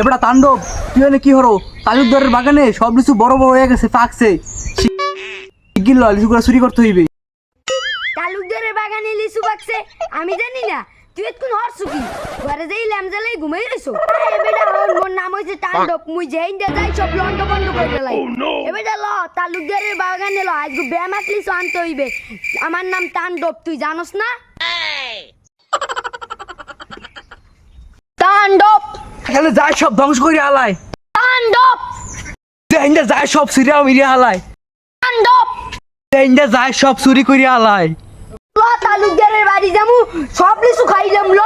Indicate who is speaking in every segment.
Speaker 1: এবার তাণ্ডব তুই এনে কি হলো তালুকদারের বাগানে সব লিচু বড় বড় হয়ে গেছে পাকছে শিগগির ল লিচুগুলো চুরি করতে হইবে।
Speaker 2: তালুকদারের বাগানে লিচু পাকছে আমি জানি না তুই এতক্ষণ হরছু কি? ঘরে যাই ল্যামজালাই ঘুমাই রইছো? আরে বেটা ওর মোর নাম হইছে তাণ্ডব মুই যেইন দে যাই সব লন্ড বন্ধ করে দেলাই এবেটা ল তালুকদারের বাগানে ল আজকে ব্যামাক লিচু আনতে হইবে। আমার নাম তাণ্ডব তুই জানোস না?
Speaker 1: এখানে যায় সব ধ্বংস করে হালায়।
Speaker 2: তাণ্ডব।
Speaker 1: দেহিন্দা যায় সব সিরিয়া মিরিয়া হালায়।
Speaker 2: তাণ্ডব।
Speaker 1: দেহিন্দা যায় সব চুরি করে হালায়।
Speaker 2: ল তালুকদারের বাড়ি যামু সব লিচু খাইলাম ল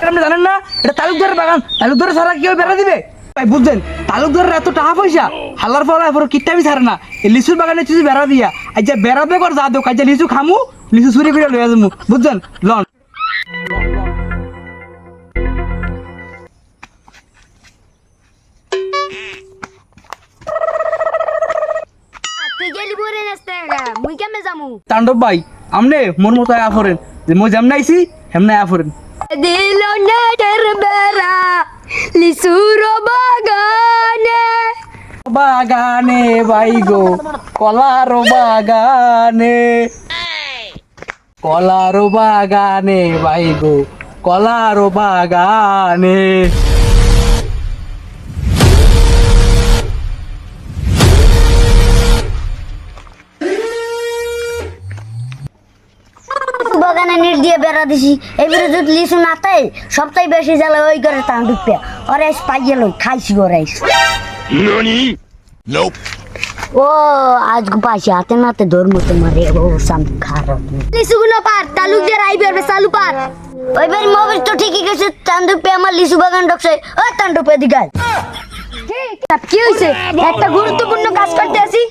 Speaker 1: এটা আপনি জানেন না এটা তালুকদারের বাগান। ছাড়া কেউ বেড়া দিবে? ভাই বুঝছেন? তালুকদারের এত টাকা পয়সা হালার ফল এরপর কিট্টাবি ছাড়ে না। এই লিচুর বাগানে বেড়া দিয়া যা বেড়াবে কর যা দোক আজ যা লিচু খামু লিচু চুরি করে লইয়া যাব বুঝছেন? লন। তাণ্ডব ভাই আমনে মোর মতো আয়া ফরেন। যে মই যেমন আইছি হেমনে আয়া ফরেন।
Speaker 2: দিল নেটের বেড়া লিসুর বাগানে
Speaker 1: বাগানে বাই গো কলার বাগানে কলার বাগানে বাই গো কলার বাগানে
Speaker 3: বাগানে নেট দিয়ে বেড়া দিছি। এবারে যদি লিচু না তাই সবটাই বেশি জ্বালা ওই করে টান ঢুকবে। ওরে পাইয়ে লই খাইছি ওরে. ও আজ পাইছি হাতে নাতে ধর্ম তোমার রে ও খারাপ।
Speaker 2: লিসু গুলো পার তালুকদার আইবে আর চালু পার।
Speaker 3: ওইবার মোবাইল তো ঠিকই গেছে ঢুকবে আমার লিচু বাগান ঢুকছে। ও ঢুকবে দিগাল
Speaker 2: কি হইছে? একটা গুরুত্বপূর্ণ কাজ করতে আসি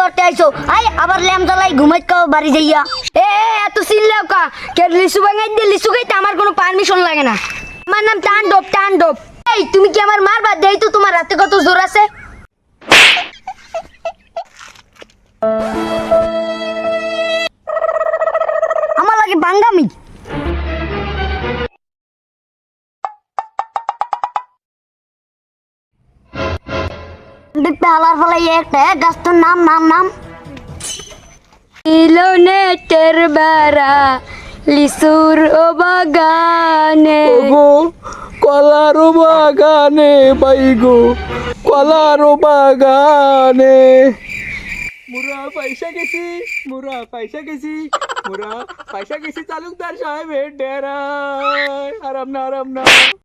Speaker 3: করতে আইছো? আই, আবার ল্যাম জ্বালাই ঘুমাই কাও বাড়ি যাইয়া।
Speaker 2: এ এত চিল্লাও কা? কে লিসু বাগাই দিয়ে লিসু খাইতে আমার কোনো পারমিশন লাগে না। আমার নাম তাণ্ডব তাণ্ডব। এই, তুমি কি আমার মারবা? দেই তো তোমার রাতে কত জোর আছে।
Speaker 3: দেখতে হালার ফলাই একটা গাছটার নাম নাম নাম।
Speaker 2: ইলো নেটের বেড়া লিসুর ও বাগানে।
Speaker 1: গো কলার বাগানে বাই গো কলার বাগানে। মুরা পয়সা গেছি মুরা পয়সা গেছি মুরা পয়সা গেছি তালুকদার সাহেবের ডেরায়। আরাম না আরাম না।